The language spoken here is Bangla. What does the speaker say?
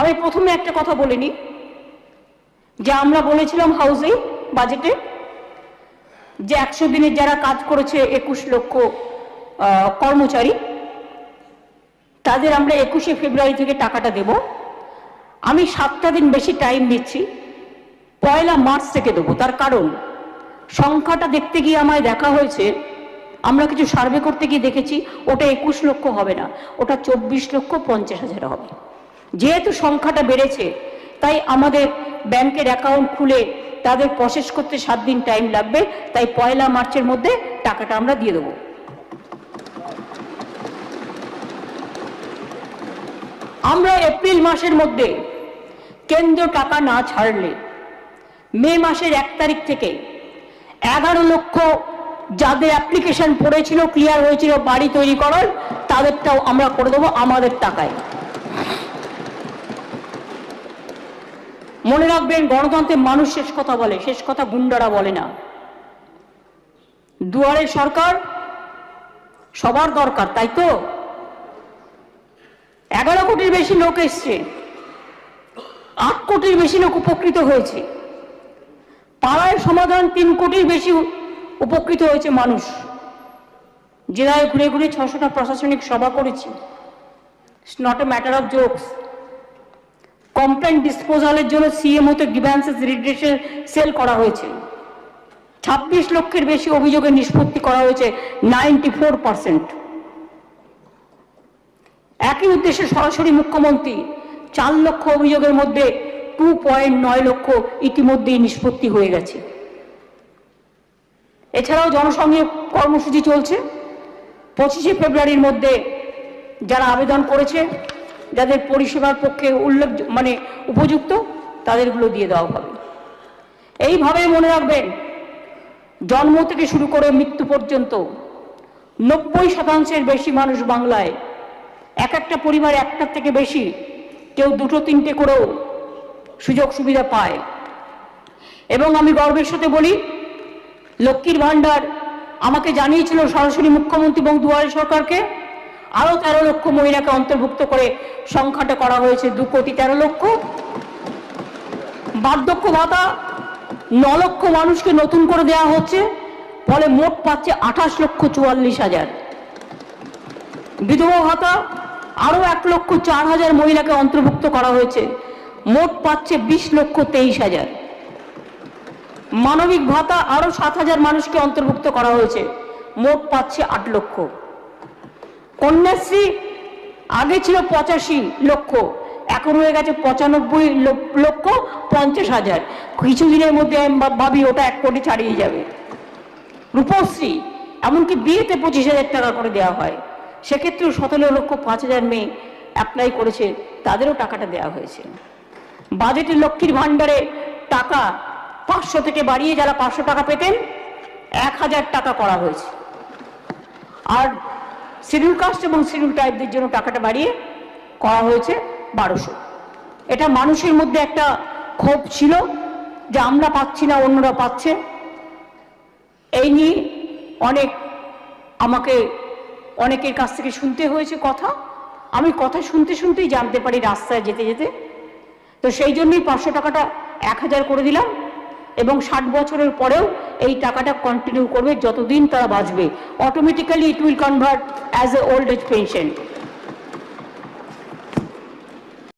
আমি প্রথমে একটা কথা বলিনি। যে আমরা বলেছিলাম হাউসে বাজেটে যে একশো দিনের যারা কাজ করেছে একুশ লক্ষ কর্মচারী, তাদের আমরা একুশে ফেব্রুয়ারি থেকে টাকাটা দেব। আমি সাতটা দিন বেশি টাইম দিচ্ছি পয়লা মার্চ থেকে দেবো। তার কারণ, সংখ্যাটা দেখতে গিয়ে আমায় দেখা হয়েছে। আমরা কিছু সার্ভে করতে গিয়ে দেখেছি, ওটা একুশ লক্ষ হবে না। ওটা চব্বিশ লক্ষ পঞ্চাশ হাজার হবে। যেহেতু সংখ্যাটা বেড়েছে, তাই আমাদের ব্যাংকের অ্যাকাউন্ট খুলে তাদের প্রসেস করতে সাত দিন টাইম লাগবে, তাই পয়লা মার্চের মধ্যে টাকাটা আমরা দিয়ে দেবো। আমরা এপ্রিল মাসের মধ্যে কেন্দ্র টাকা না ছাড়লে, মে মাসের এক তারিখ থেকে এগারো লক্ষ যাদের অ্যাপ্লিকেশন পড়েছিল ক্লিয়ার হয়েছিল, বাড়ি তৈরি করার, তাদেরটাও আমরা করে দেবো আমাদের টাকায়। মনে রাখবেন, গণতন্ত্রে মানুষ শেষ কথা বলে, শেষ কথা গুন্ডারা বলে না। দুয়ারে সরকার সবার দরকার, তাই তো? এগারো কোটির বেশি লোক এসছে, আট কোটির বেশি লোক উপকৃত হয়েছে। পাড়ায় সমাধান তিন কোটির বেশি উপকৃত হয়েছে মানুষ। জেলায় ঘুরে ঘুরে ছশোটা প্রশাসনিক সভা করেছি। It's not a matter of jokes complain ডিসপোজালের জন্য সিএমওতে গ্রিভ্যান্সেস রিড্রেশন সেল করা হয়েছে। ছাব্বিশ লক্ষের বেশি অভিযোগের নিষ্পত্তি করা হয়েছে নাইনটি ফোর পার্সেন্ট একই উদ্দেশ্যে সরাসরি মুখ্যমন্ত্রী চার লক্ষ অভিযোগের মধ্যে টু পয়েন্ট নয় লক্ষ ইতিমধ্যেই নিষ্পত্তি হয়ে গেছে। এছাড়াও জনসংযোগ কর্মসূচি চলছে। পঁচিশে ফেব্রুয়ারির মধ্যে যারা আবেদন করেছে যাদের পরিষেবার পক্ষে উল্লেখ মানে উপযুক্ত, তাদেরগুলো দিয়ে দেওয়া হবে। এইভাবে মনে রাখবেন, জন্ম থেকে শুরু করে মৃত্যু পর্যন্ত নব্বই শতাংশের বেশি মানুষ বাংলায়, এক একটা পরিবার একটার থেকে বেশি কেউ দুটো তিনটে করেও সুযোগ সুবিধা পায়। এবং আমি গর্বের সাথে বলি, লক্ষ্মীর ভাণ্ডার আমাকে জানিয়েছিল সরাসরি মুখ্যমন্ত্রী এবং দুয়ারে সরকারকে আরও তেরো লক্ষ মহিলাকে অন্তর্ভুক্ত করে সংখ্যাটা করা হয়েছে দু কোটি তেরো লক্ষ। বার্ধক্য ভাতা ন লক্ষ মানুষকে নতুন করে দেওয়া হচ্ছে, ফলে মোট পাচ্ছে আঠাশ লক্ষ চুয়াল্লিশ হাজার। বিধবা ভাতা আরও এক লক্ষ চার হাজার মহিলাকে অন্তর্ভুক্ত করা হয়েছে, মোট পাচ্ছে বিশ লক্ষ তেইশ হাজার। মানবিক ভাতা আরও সাত হাজার মানুষকে অন্তর্ভুক্ত করা হয়েছে, মোট পাচ্ছে আট লক্ষ। কন্যাশ্রী, আগে ছিল পঁচাশি লক্ষ, এখন হয়ে গেছে পঁচানব্বই লক্ষ পঞ্চাশ হাজার। কিছুদিনের মধ্যে আমি ভাবি ওটা এক কোটি ছাড়িয়ে যাবে। রূপশ্রী, এমনকি বিয়েতে পঁচিশ হাজার টাকা করে দেওয়া হয়। সেক্ষেত্রেও সতেরো লক্ষ পাঁচ হাজার মেয়ে অ্যাপ্লাই করেছে, তাদেরও টাকাটা দেওয়া হয়েছে। বাজেটে লক্ষ্মীর ভাণ্ডারে টাকা পাঁচশো থেকে বাড়িয়ে যারা পাঁচশো টাকা পেতেন, এক হাজার টাকা করা হয়েছে। আর শিডিউল কাস্ট এবং শিডিউল টাইপদের জন্য টাকাটা বাড়িয়ে করা হয়েছে বারোশো। এটা মানুষের মধ্যে একটা ক্ষোভ ছিল যে আমরা পাচ্ছি না, অন্যরা পাচ্ছে। এই নিয়ে অনেক আমাকে অনেকের কাছ থেকে শুনতে হয়েছে কথা। আমি কথা শুনতে শুনতেই জানতে পারি রাস্তায় যেতে যেতে। তো সেই জন্যই পাঁচশো টাকাটা এক হাজার করে দিলাম। এবং ষাট বছরের পরেও এই টাকাটা কন্টিনিউ করবে, যতদিন তারা বাঁচবে। Automatically it will convert as a old age pension